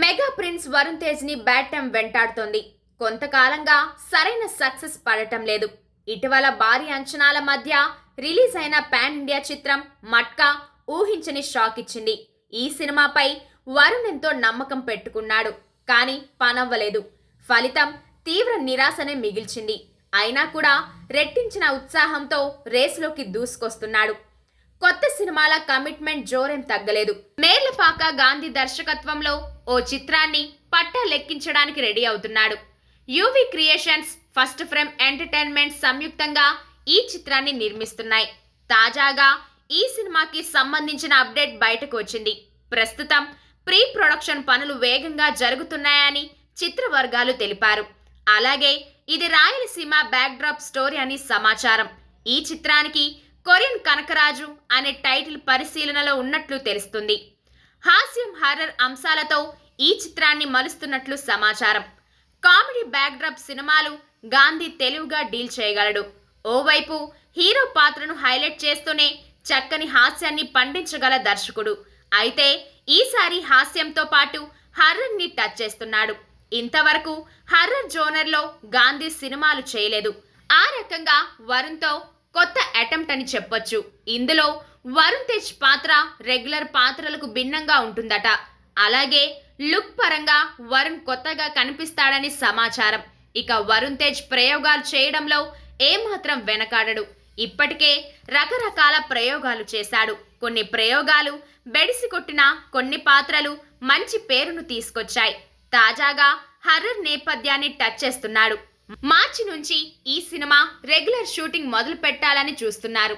Mega prince Varun తేజ్ని bad time వెంటాడుతోంది. కొంతకాలంగా సరైన సక్సెస్ పడటం లేదు. ఇటీవల భారీ అంచనాల మధ్య రిలీజ్ అయిన పాన్ ఇండియా చిత్రం మట్కా ఊహించని షాక్ ఇచ్చింది. ఈ సినిమాపై వరుణ్ ఎంతో నమ్మకం పెట్టుకున్నాడు కానీ పనవ్వలేదు. ఫలితం తీవ్ర నిరాశనే మిగిల్చింది. అయినా కూడా రెట్టించిన ఉత్సాహంతో రేసులోకి దూసుకొస్తున్నాడు. కొత్త సినిమాల కమిట్మెంట్ జోరేం తగ్గలేదు. మేర్లపాక గాంధీ దర్శకత్వంలో ఓ చిత్రాన్ని పట్టా లెక్కించడానికి రెడీ అవుతున్నాడు. UV creations first frame entertainment సంయుక్తంగా ఈ చిత్రాన్ని నిర్మిస్తున్నాయి. తాజాగా ఈ సినిమాకి సంబంధించిన అప్డేట్ బయటకు వచ్చింది. ప్రస్తుతం ప్రీ ప్రొడక్షన్ పనులు వేగంగా జరుగుతున్నాయని చిత్ర వర్గాలు తెలిపారు. అలాగే ఇది రాయలసీమ బ్యాక్డ్రాప్ స్టోరీ అని సమాచారం. ఈ చిత్రానికి కొరియన్ కనకరాజు అనే టైటిల్ పరిశీలనలో ఉన్నట్లు తెలుస్తుంది. హాస్యం హారర్ అంశాలతో ఈ చిత్రాన్ని మలుస్తున్నట్లు సమాచారం. కామెడీ బ్యాక్డ్రాప్ సినిమాలు గాంధీ తెలివిగా డీల్ చేయగలడు. ఓవైపు హీరో పాత్రను హైలైట్ చేస్తూనే చక్కని హాస్యాన్ని పండించగల దర్శకుడు. అయితే ఈసారి హాస్యంతో పాటు హర్రర్ని టచ్ చేస్తున్నాడు. ఇంతవరకు హర్రర్ జోనర్లో గాంధీ సినిమాలు చేయలేదు. ఆ రకంగా వరుణ్తో కొత్త అటెంప్ట్ అని చెప్పొచ్చు. ఇందులో వరుణ్ తేజ్ పాత్ర రెగ్యులర్ పాత్రలకు భిన్నంగా ఉంటుందట. అలాగే లుక్ పరంగా వరుణ్ కొత్తగా కనిపిస్తాడని సమాచారం. ఇక వరుణ్ తేజ్ ప్రయోగాలు చేయడంలో ఏమాత్రం వెనకాడడు. ఇప్పటికే రకరకాల ప్రయోగాలు చేశాడు. కొన్ని ప్రయోగాలు బెడిసి కొట్టిన కొన్ని పాత్రలు మంచి పేరును తీసుకొచ్చాయి. తాజాగా హర్రర్ నేపథ్యాన్ని టచ్ చేస్తున్నాడు. మార్చి నుంచి ఈ సినిమా రెగ్యులర్ షూటింగ్ మొదలు పెట్టాలని చూస్తున్నారు.